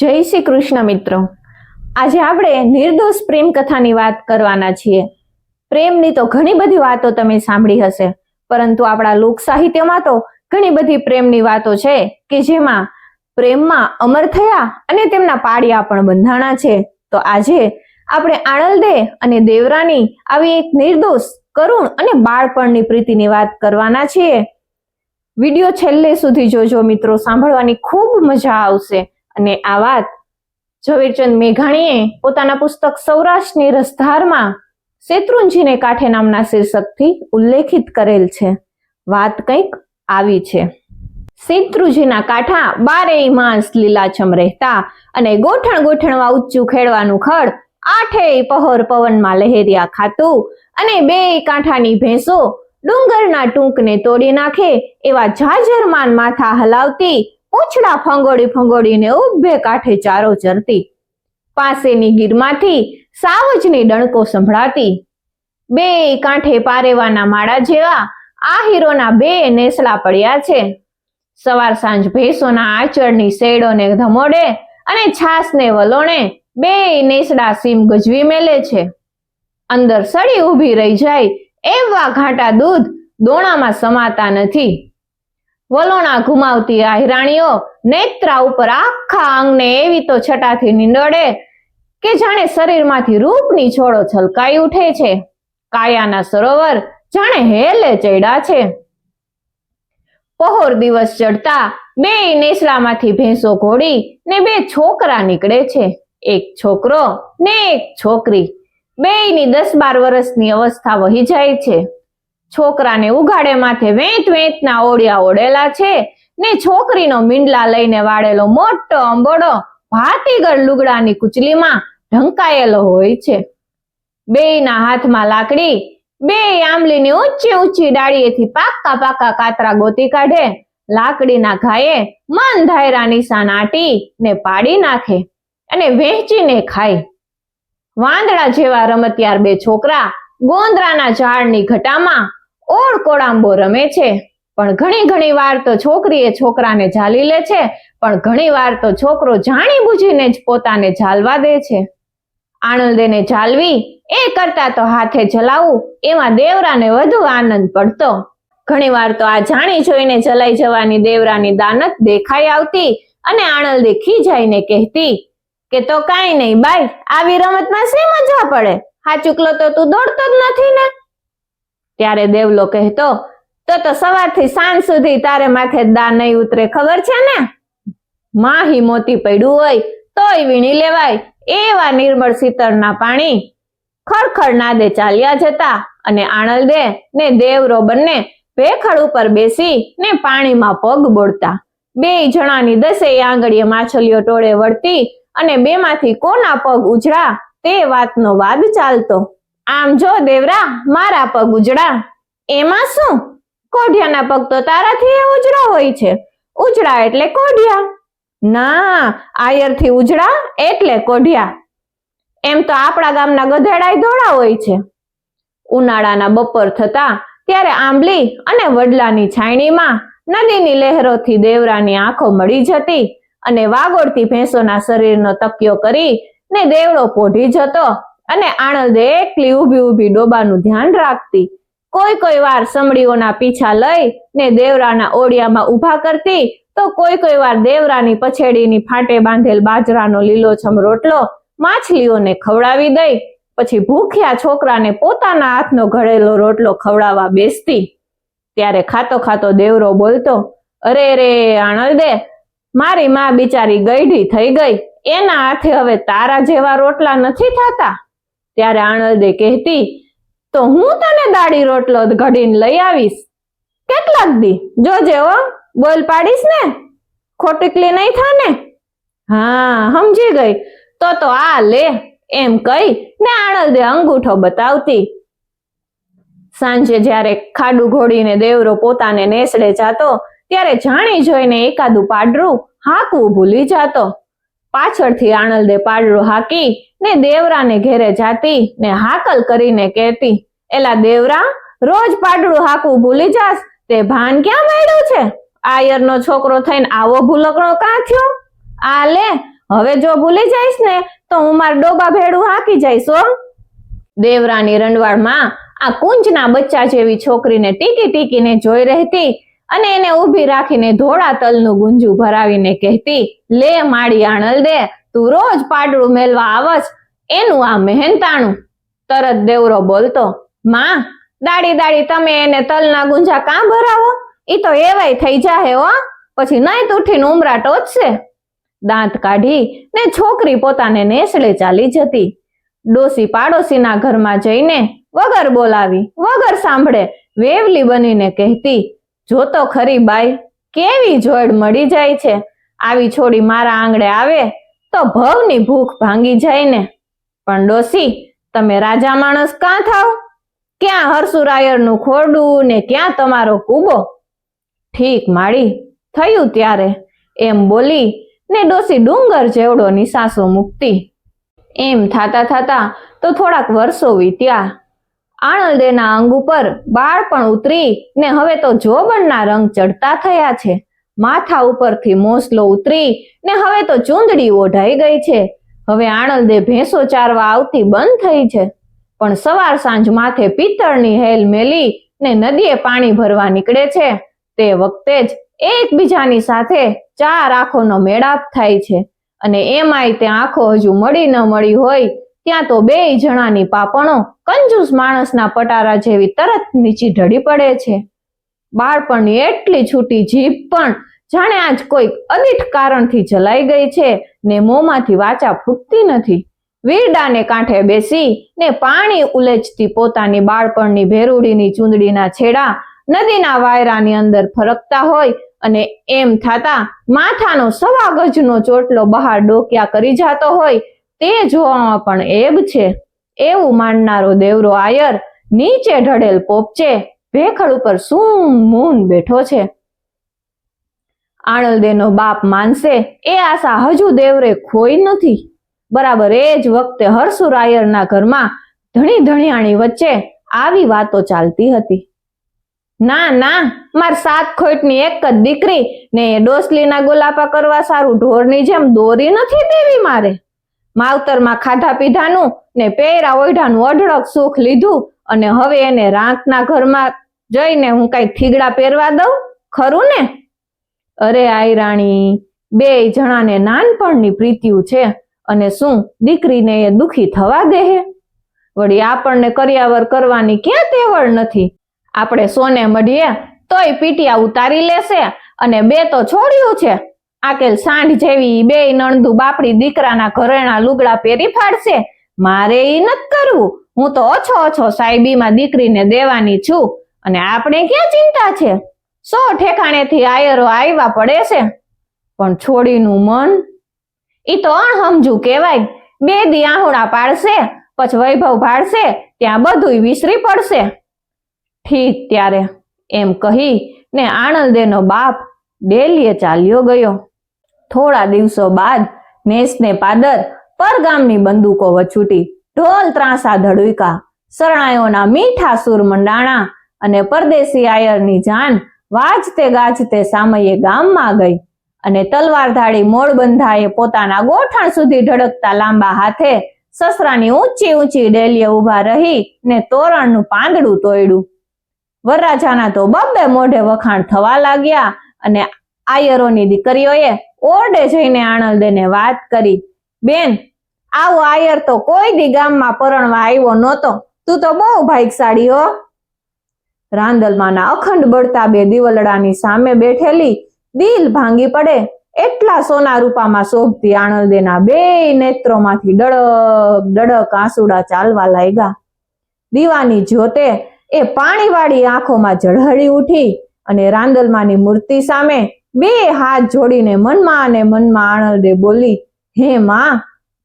જય શ્રી કૃષ્ણ મિત્રો. આજે આપણે નિર્દોષ પ્રેમ કથાની વાત કરવાના છીએ. પ્રેમની તો ઘણી બધી વાતો તમે સાંભળી હશે, પરંતુ આપણા લોક સાહિત્યમાં તો ઘણી બધી પ્રેમની વાતો છે કે જેમાં પ્રેમમાં અમર થયા અને તેમના પાડિયા પણ બંધાણા છે. તો આજે આપણે આણંદે અને દેવરાની આવી એક નિર્દોષ કરુણ અને બાળપણની પ્રીતિની વાત કરવાના છીએ. વિડિયો છેલ્લે સુધી જોજો મિત્રો, સાંભળવાની ખૂબ મજા આવશે. અને આ વાત ઝવેરચંદ મેઘાણીએ પોતાના પુસ્તક સૌરાષ્ટ્રની રસધારમાં શેત્રુંજીને કાંઠે નામના શીર્ષકથી ઉલ્લેખિત કરેલ છે. વાત કંઈક આવી છે. શેત્રુજીના કાંઠા બારેય માસ લીલાછમ રહેતા અને ગોઠણ ગોઠણવા ઊંચું ખેડવાનું ખડ આઠેય પહોર પવનમાં લહેરિયા ખાતું અને બે કાંઠાની ભેંસો ડુંગરના ટૂંકને તોડી નાખે એવા જાજરમાન માથા હલાવતી પૂંછડા ફંગોળી ફંગોળીને ઉભે કાંઠે ચારો ચરતી. પાસેની ગીરમાંથી સાવજની ડણકો સંભળાતી. બે કાંઠે પારેવાના માળા જેવા આ હીરોના બે નેસલા પડ્યા છે. સવાર સાંજ ભેંસોના આચળની શેડોને ધમોડે અને છાસને વલોણે બે નેસડા સીમ ગજવી મેલે છે. અંદર સડી ઊભી રહી જાય એવા ઘાટા દૂધ દોણામાં સમાતા નથી. વલોણા ઘુમાવતી આહિરાણીઓ નેત્રા ઉપર આખા અંગને એવી તો છટાથી નીંદોડે કે જાણે શરીરમાંથી રૂપની છોડો છલકાઈ ઉઠે છે. કાયાના સરોવર જાણે હેલે ચડ્યા છે. પહોર દિવસ ચડતા બે નેસડામાંથી ભેંસો ઘોડી ને બે છોકરા નીકળે છે. એક છોકરો ને એક છોકરી. બેયની દસ બાર વર્ષની અવસ્થા વહી જાય છે. છોકરાને ઉઘાડે માથે વેંત વેંતના ઓળિયા ઓળેલા છે ને છોકરીનો મીંડલા લઈને વાળેલો મોટો અંબોડો ભાતીગળ લુગડાની કુચલીમાં ઢંકાયેલો હોય છે. બેયના હાથમાં લાકડી બે આંબલીની ઊંચી ઊંચી ડાળીએથી પાકા પાકા કાતરા ગોતી કાઢે, લાકડીના ઘાયે મન ધાયરા નિશાન આટી ને પાડી નાખે અને વહેંચીને ખાય. વાંદડા જેવા રમતિયાર બે છોકરા ગોંદરાના ઝાડની ઘટામાં ઓળ કોળાંબો રમે છે. પણ ઘણી ઘણી વાર તો છોકરીએ છોકરાને ઝાલી લે છે. પણ ઘણી વાર તો છોકરો જાણી બુજીને જ પોતાને ઝાલવા દે છે. આણંદેને ઝાલવી એ કરતા તો હાથે જલાવું એમાં દેવરાને વધુ આનંદ પડતો. ઘણી વાર તો આ જાણી જોઈને જલાઈ જવાની દેવરાની દાનત દેખાઈ આવતી અને આણંદે ખીજાઈને કહેતી કે તો કાંઈ નહીં બાઈ, આવી રમતમાં શી મજા પડે? હા ચૂકલો તો તું દોડતો જ નથી ને? ત્યારે દેવલો કહેતો, તો તો સવારથી સાંજ સુધી તારે માથે દા નહીં ઉતરે, ખબર છે ને? માહી મોતી પડ્યું હોય, તોય વીણી લેવાય, એવા નિર્મળ શીતળના પાણી ખડખડ નાદે ચાલ્યા જતા અને આણલદે ને દેવરો બંને ભેખડ ઉપર બેસી ને પાણીમાં પગ બોળતા. બે જણાની દસે આંગળીએ માછલીઓ ટોળે વળતી અને બેમાંથી કોના પગ ઉજળા તે વાતનો વાદ ચાલતો. આમ જો દેવરા, મારા પગ ઉજળા. એમાં શું? કોઢિયાના પગ તો તારાથી ઉજળો હોય છે. ઉજળા એટલે કોઢિયા. ના, આયરથી ઉજળા એટલે કોઢિયા. એમ તો આપણા ગામના ગધેડાય ધોળા હોય છે. ઉનાળાના બપોર થતા ત્યારે આંબલી અને વડલાની છાયણીમાં નદીની લહેરોથી દેવરાની આંખો મળી જતી અને વાગોળતી ભેંસોના શરીરનો તકિયો કરી ને દેવડો પોઢી જતો અને આણંદે એકલી ઊભી ઊભી ડોબાનું ધ્યાન રાખતી. કોઈ કોઈ વાર સમડીઓના પીછા લઈ ને દેવરાના ઓડિયામાં ઊભા કરતી, તો કોઈ કોઈ વાર દેવરાની પછેડીની ફાટે બાંધેલ બાજરાનો લીલોછમ રોટલો માછલીઓને ખવડાવી દઈ, પછી ભૂખ્યા છોકરાને પોતાના હાથનો ઘડેલો રોટલો ખવડાવવા બેસતી. ત્યારે ખાતો ખાતો દેવરો બોલતો, અરે રે આણંદે, મારી માં બિચારી ગઈઢી થઈ ગઈ. એના હાથે હવે તારા જેવા રોટલા નથી થતા. ત્યારે આણંદે કહેતી, તો હું તને દાડી રોટલો ઘડીને લઈ આવીશ? કેટલાક દી? જોજે હો, બોલ પાડીશ ને? ખોટીકલી નહીં થાને? હા, સમજી ગઈ. તો તો આ લે. એમ કહી ને આણંદે અંગૂઠો બતાવતી. સાંજે જ્યારે ખાડું ઘોડીને દેવરો પોતાને નેસડે જાતો, ત્યારે જાણી જોઈને એકાદું પાડરું હાકવું ભૂલી જાતો. પાછળથી આણંદે પાડરું હાકી ને દેવરાને ઘેરે જાતી ને હાકલ કરીને કહેતી, એલા દેવરા, રોજ પાડડું હાકવું ભૂલી જાસ તે ભાન ક્યાં મળ્યું છે? આયરનો છોકરો થઈને આવો ભૂલકણો કાં થયો? આ લે, હવે જો ભૂલી જઈશ ને, તો હું માર ડોબા ભેડું હાકી જઈશ હો. દેવરાની રંડવાળમાં આ કુંજના બચ્ચા જેવી છોકરીને ટીકી ટીકીને જોઈ રહેતી અને એને ઊભી રાખીને ધોળા તલનું ગુંજું ભરાવીને કહેતી, લે માડી આણલ દે તું રોજ પાડળું મેલવા આવસ, એનું આ મહેનતાણું. તરત દેવરો બોલતો, માં, દાડી દાડી તમે એને તલના ગુંજા કાં ભરાવો? ઈ તો એવાય થઈ જાહે હો. પછી નહીં ઉઠીને ઉમરા ટોચશે દાંત કાઢી ને છોકરી પોતાને નેસડે ચાલી જતી. ડોસી પાડોશીના ઘરમાં જઈને વગર બોલાવી, વગર સાંભળે, વેવલી બનીને કહેતી, જો તો ખરી બાઈ, કેવી જોડ મળી જાય છે? આવી છોડી મારા આંગણે આવે તો ભવની ભૂખ ભાંગી જાય ને. પણ ડોસી, તમે રાજા માણસ કાં થાવ? ક્યાં હરસુરાયરનું ખોરડું ને ક્યાં તમારો કૂબો? ઠીક માળી, થયું ત્યારે. એમ બોલી ને ડોસી ડુંગર જેવડો નિશાસો મૂકતી. એમ થાતા થાતા તો થોડાક વર્ષો વીત્યા. આણંદેના અંગ ઉપર બાળપણ ઉતરી ને હવે તો જોબણના રંગ ચડતા થયા છે. માથા ઉપરથી મોસલો ઉતરી ને હવે તો ચૂંદડી ઓઢાઈ ગઈ છે. હવે આણંદે ભેંસો ચારવા આવતી બંધ થઈ છે. પણ સવાર સાંજ માથે પિત્તળની હેલ મેલી ને નદીએ પાણી ભરવા નીકળે છે. તે વખતે જ એકબીજાની સાથે ચાર આંખોનો મેળાપ થાય છે. અને એમાંય તે આંખો હજુ મળી ન મળી હોય, ત્યાં તો બે જણાની પાપણો કંજૂસ માણસના પટારા જેવી તરત નીચી ઢળી પડે છે. બાળપણની એટલી છૂટી જીભ પણ જાણે આજ કોઈક અદિઠ કારણથી જલાઈ ગઈ છે ને મોંમાંથી વાચા ફૂટતી નથી. વીરડાને કાંઠે બેસી ને પાણી ઉલેચતી પોતાની બાળપણની ભેરુડીની ચૂંદડીના છેડા નદીના વાયરાની અંદર ફરકતા હોય અને એમ થાતા માથાનો સવા ગજનો ચોટલો બહાર ડોક્યા કરી જાતો હોય તે જોવામાં પણ એબ છે. એવું માનનારો દેવરો આયર નીચે ઢળેલ પોપચે ભેખડ ઉપર શું મૂન બેઠો છે. આણલદેનો બાપ માનશે, એ આશા હજુ દેવરે ખોઈ નથી. બરાબર એ જ વખતે હરસુરાયરના ઘરમાં ધણી ધણિયાણી વચ્ચે આવી વાતો ચાલતી હતી. ના ના, માર સાત ખોટની એક જ દીકરી ને એ ડોસલીના ગોલાપા કરવા સારું ઢોરની જેમ દોરી નથી દેવી મારે. માવતરમાં ખાધા પીધાનું ને પેરા ઓઢાનું અઢળક સુખ લીધું અને હવે એને રાંકના ઘરમાં જઈને હું કઈ થીગડા પહેરવા દઉં? ખરું ને? અરે આઈ રાણી, બે જણાને નાનપણની પ્રીતિયું છે અને શું દીકરીને એ દુખી થવા દે વળી આપણને કર્યાવર કરવાની ક્યાં તેવડ નથી. આપણે સોને મળીએ, તોય પીટિયા ઉતારી લેશે અને બે તો છોડ્યું છે. આકેલ સાંઢ જેવી બે નણદુ બાપડી દીકરાના ઘરેણા લુગડા પહેરી ફાડશે. મારે એ નથી કરવું. હું તો ઓછો ઓછો સાહેબીમાં દીકરીને દેવાની છું અને આપણે ક્યાં ચિંતા છે? સો ઠેકાણેથી આયરો આવ્યા પડે છે. પણ છોડીનું મન? ઈ તો અણહમજુ કહેવાય. બે દી આહુડા પાડશે, પછી વૈભવ ભાડશે, ત્યાં બધુંય વિસરી પડશે. ઠીક ત્યારે, એમ કહી ને આણંદેનો બાપ ડેલીએ ચાલ્યો ગયો. થોડા દિવસો બાદ નેસને પાદર પરગામની બંદૂકો વછૂટી ઢોલ ત્રાસા ધડુકા શરણાયોના મીઠા સુર મંડાણા અને પરદેશી આયરની જાન વાજતે ગાજતે સામયે ગામમાં ગઈ અને તલવારધારી મોડબંધાએ પોતાના ગોઠણ સુધી ઢળકતા લાંબા હાથે સસરાની ઊંચી ઊંચી ડેલીએ ઊભા રહી ને તોરણનું પાંદડું તોડ્યું વરરાજાના તો બબ્બે મોઢે વખાણ થવા લાગ્યા અને આયરોની દીકરીઓએ ઓરડે જઈને આણંદેને વાત કરી, બેન આવો આયર તો કોઈ દી ગામમાં પરણવા આવ્યો નહોતો. તું તો બહુ ભાગ્યશાળી હો. રાંદલમાના અખંડ બળતા બે દિવલડાની સામે બેઠેલી દિલ ભાંગી પડે એટલા સોના રૂપામાં શોભતી આણંદેના બે નેત્રોમાંથી ડડક ડડક આંસુડા ચાલવા લાગ્યા. દીવાની જ્યોતે એ પાણીવાળી આંખોમાં ઝળહળી ઉઠી અને રાંદલમાની મૂર્તિ સામે બે હાથ જોડીને મનમાં અને મનમાં આણંદે બોલી, હે માં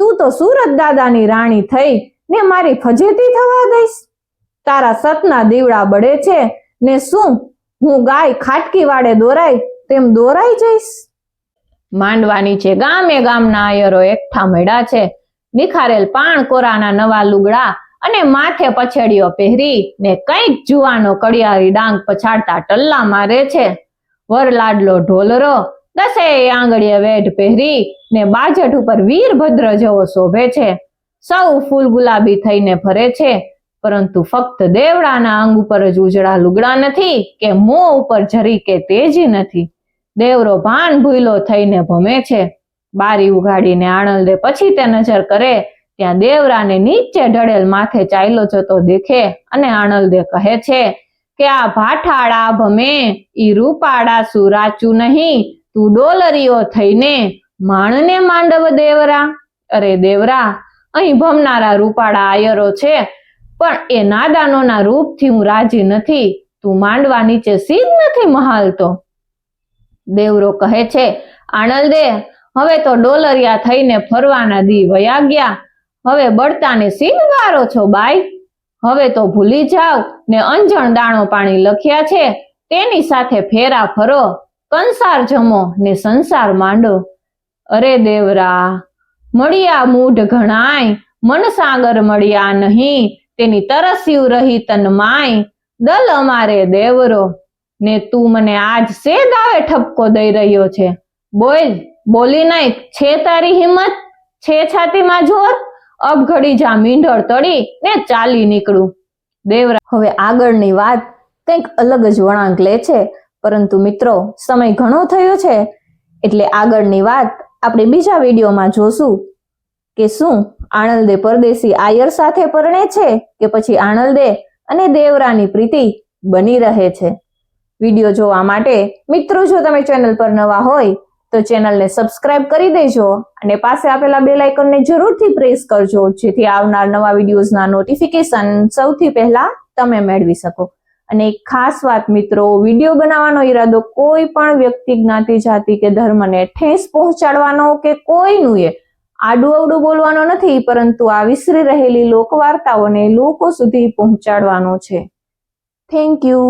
તું તો સુરત દાદાની રાણી થઈ ને મારી ફજેતી થવા દઈશ. તારા સતના દીવડા બળે છે ને શું હું ગાય ખાટકી વાડે દોરાય તેમ દોરાઈ જઈશ? માંડવાની છે ગામે ગામના આયરો એકઠા મળ્યા છે, નિખારેલ પાણ કોરાના નવા લુગડા અને માથે પછેડીઓ પહેરી ને કંઈક જુવાનો કડિયારી ડાંગ પછાડતા ટલ્લા મારે છે. વરલાડલો ઢોલરો દસેય આંગળીએ વેઢ પહેરી ને બાજટ ઉપર વીરભદ્ર જેવો શોભે છે. સૌ ફૂલ ગુલાબી થઈને ફરે છે, પરંતુ ફક્ત દેવડાના અંગ ઉપર જ ઉજળા લુગડા નથી કે મોં ઉપર જરી કે તેજી નથી. દેવરો ભાન ભૂલો થઈને ભમે છે. બારી ઉઘાડીને આણંદે પછી તે નજર કરે, ત્યાં દેવરાને નીચે ઢળેલ માથે ચાલ્યો જતો દેખે અને આણંદે કહે છે કે આ ભાઠાડા ભમે, ઈ રૂપાડા સુરાચું નહીં તું ડોલરીઓ થઈને માણને માંડવ દેવરા. અરે દેવરા, અહીં ભમનારા રૂપાળા આયરો છે, પણ એ નાદાનોના રૂપથી હું રાજી નથી. તું માંડવા નીચે સીધ નથી મહાલતો દેવરો કહે છે આણલદે હવે તો ડોલરિયા થઈને ફરવાના દી વયા ગયા. હવે બળતાને સીનગારો છો બાઈ. હવે તો ભૂલી જાવ ને અંજણ દાણો પાણી લખ્યા છે. તેની સાથે ફેરા ફરો. કંસાર જમો ને સંસાર માંડો. અરે દેવરા, મળ્યા મૂઢ ઘણાય મન સાગર મળ્યા નહીં, તેની તરસ્યું રહી તન માય. દલ અમારે દેવરો, ને તું મને આજ સે દાવે ઠપકો દઈ રહ્યો છે. બોલ, બોલી નહીં, છે તારી હિંમત? છે છાતીમાં જોર? અબઘડી જા મીંઢળ તળી ને ચાલી નીકળું. દેવરા, હવે આગળની વાત કંઈક અલગ જ વળાંક લે છે. પરંતુ મિત્રો, સમય ઘણો થયો છે, એટલે આગળની વાત આપણે બીજા વિડીયોમાં જોશું કે શું આણંદે પરદેશી આયર સાથે પરણે છે કે પછી આણંદે અને દેવરાની પ્રીતિ બની રહે છે. વીડિયો જોવા માટે મિત્રો, જો તમે ચેનલ પર નવા હોય, તો ચેનલને સબસ્ક્રાઇબ કરી દેજો અને પાસે આપેલા બેલ આઇકનને જરૂરથી પ્રેસ કરજો, જેથી આવનાર નવા વિડીયોઝના નોટિફિકેશન સૌથી પહેલા તમે મેળવી શકો. અને એક ખાસ વાત મિત્રો, વીડિયો બનાવવાનો ઈરાદો કોઈ પણ વ્યક્તિ, જ્ઞાતિ, જાતિ કે ધર્મને ઠેસ પહોંચાડવાનો કે કોઈનું એ આડું અવડું બોલવાનો નથી, પરંતુ આ વિસરી રહેલી લોકવાર્તાઓને લોકો સુધી પહોંચાડવાનો છે. Thank you